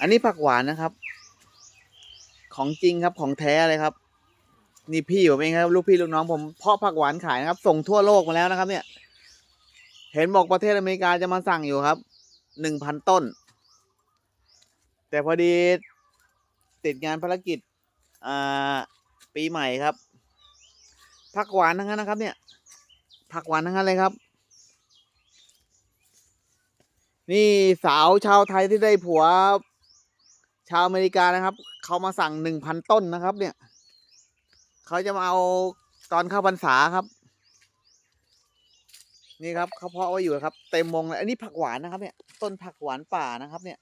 อันนี้ผักหวานนะครับ ของจริงครับของแท้เลยครับ นี่พี่ผมเองครับ ลูกพี่ลูกน้องผมเพาะผักหวานขายนะครับ ส่งทั่วโลกมาแล้วนะครับ เนี่ย เห็นบอกประเทศอเมริกาจะมาสั่งอยู่ครับหนึ่งพันต้น แต่พอดีติดงานภารกิจปีใหม่ครับผักหวานทั้งนั้นนะครับ เนี่ยผักหวานทั้งนั้นเลยครับ นี่สาวชาวไทยที่ได้ผัว ชาวอเมริกานะครับ เขามาสั่งหนึ่งพันต้นนะครับ เนี่ย เขาจะมาเอาตอนเข้าพรรษาครับ นี่ครับเขาเพาะไว้อยู่ครับ เต็มวงเลยอันนี้ผักหวานนะครับ เนี่ย ต้นผักหวานป่านะครับ เนี่ย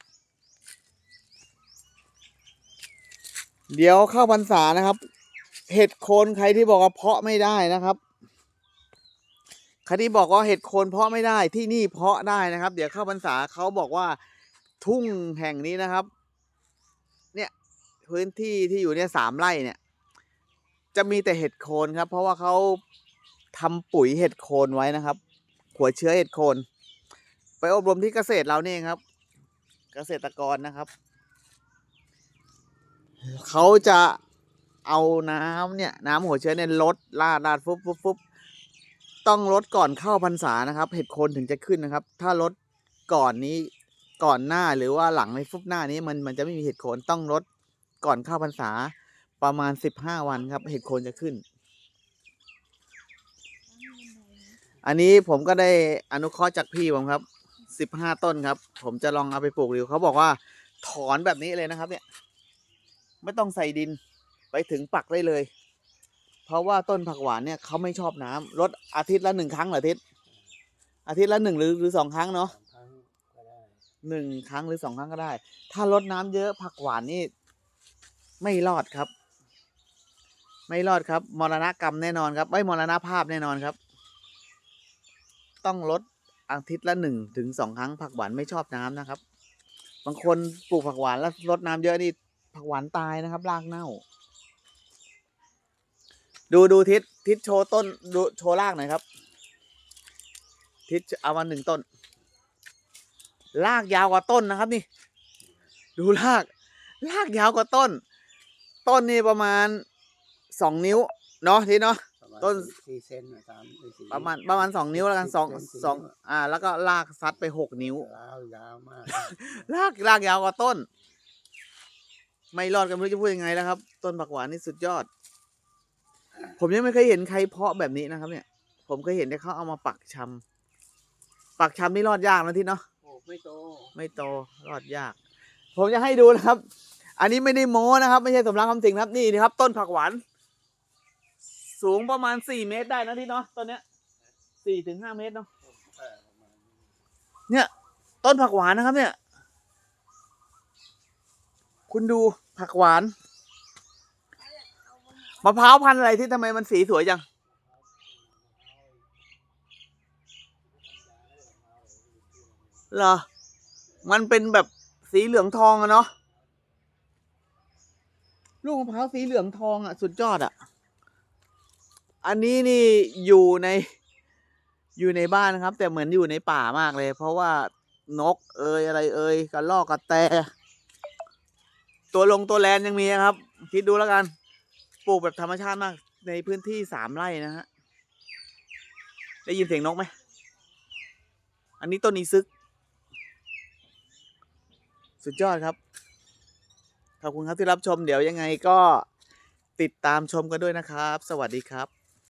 เดี๋ยวเข้าพรรษานะครับ เห็ดโคนใครที่บอกว่าเพาะไม่ได้นะครับใครที่บอกว่าเห็ดโคนเพาะไม่ได้ที่นี่เพาะได้นะครับ เดี๋ยวเข้าพรรษาเขาบอกว่าทุ่งแห่งนี้นะครับ เนี่ยพื้นที่ที่อยู่เนี่ยสามไร่เนี่ย จะมีแต่เห็ดโคนครับ เพราะว่าเขาทำปุ๋ยเห็ดโคนไว้นะครับ หัวเชื้อเห็ดโคน ไปอบรมที่เกษตรเราเนี่ยครับ เกษตรกรนะครับเขาจะเอาน้ำเนี่ย น้ำหัวเชื้อเนี่ยลดลาดลาดฟุบฟุบฟุบต้องลดก่อนเข้าพรรษานะครับ เห็ดโคนถึงจะขึ้นนะครับ ถ้าลดก่อนนี้ ก่อนหน้าหรือว่าหลังในฟุบหน้านี้มันมันจะไม่มีเห็ดโคนต้องลดก่อนเข้าพรรษาประมาณสิบห้าวันครับ เห็ดโคนจะขึ้น อันนี้ผมก็ได้อนุเคราะห์จากพี่ผมครับสิบห้าต้นครับ ผมจะลองเอาไปปลูกดูเขาบอกว่าถอนแบบนี้เลยนะครับ เนี่ย ไม่ต้องใส่ดินไปถึงปักได้เลย เพราะว่าต้นผักหวานเนี่ยเขาไม่ชอบน้ำลดอาทิตย์ละหนึ่งครั้งเหรออาทิตย์อาทิตย์ละหนึ่งหรือหรือสองครั้งเนาะ สามครั้งก็ได้ หนึ่งครั้งหรือสองครั้งก็ได้ ถ้าลดน้ำเยอะผักหวานนี่ ไม่รอดครับ ไม่รอดครับ มรณะกรรมแน่นอนครับไม่มรณะภาพแน่นอนครับ ต้องลดอาทิตย์ละหนึ่งถึงสองครั้งผักหวานไม่ชอบน้ำนะครับ บางคนปลูกผักหวานแล้วลดน้ำเยอะนี่ผักหวานตายนะครับรากเน่า ดูดูทิศทิศโชว์ต้นดูโชว์รากหน่อยครับ ทิศเอามาหนึ่งต้น รากยาวกว่าต้นนะครับนี่ ดูราก รากยาวกว่าต้น ต้นนี่ประมาณสองนิ้ว เนาะทีเนาะประมาณต้น สี่เซนน่ะสามหรือสี่ประมาณประมาณสองนิ้วแล้วกันสองสิบเซนสี่สองนิ้วอ่า แล้วก็ลากซัดไปหกนิ้ว ยาวยาวมากลากลากยาวกว่าต้น ไม่รอดกันไม่รู้จะพูดยังไงแล้วครับ ต้นผักหวานนี่สุดยอด ผมยังไม่เคยเห็นใครเพาะแบบนี้นะครับ เนี่ย ผมเคยเห็นแต่เขาเอามาปักชำปักชำนี่รอดยากนะที่เนาะโอ้ ไม่โต ไม่โตรอดยาก ผมจะให้ดูนะครับ อันนี้ไม่ได้โม้นะครับ ไม่ใช่สำลักคำสิงนะครับนี่นะครับ ต้นผักหวาน สูงประมาณสี่เมตรได้นะที่เนาะต้นเนี้ยสี่ถึงห้าเมตรเนาะเนี้เนี่ย ต้นผักหวานนะครับ เนี่ย คุณดูผักหวานมะพร้าวพันธุ์อะไรที่ทำไมมันสีสวยจัง เหรอ มันเป็นแบบสีเหลืองทองอะเนาะ ลูกมะพร้าวสีเหลืองทองอะสุดยอดอะอันนี้นี่อยู่ในอยู่ในบ้านนะครับ แต่เหมือนอยู่ในป่ามากเลย เพราะว่านกเอยอะไรเอยกระลอกกระแต ตัวลงตัวแลนยังมีครับ คิดดูแล้วกัน ปลูกแบบธรรมชาติมาก ในพื้นที่สามไร่นะฮะ ได้ยินเสียงนกไหม อันนี้ต้นอีซึก สุดยอดครับ ขอบคุณครับที่รับชมเดี๋ยวยังไงก็ติดตามชมกันด้วยนะครับ สวัสดีครับ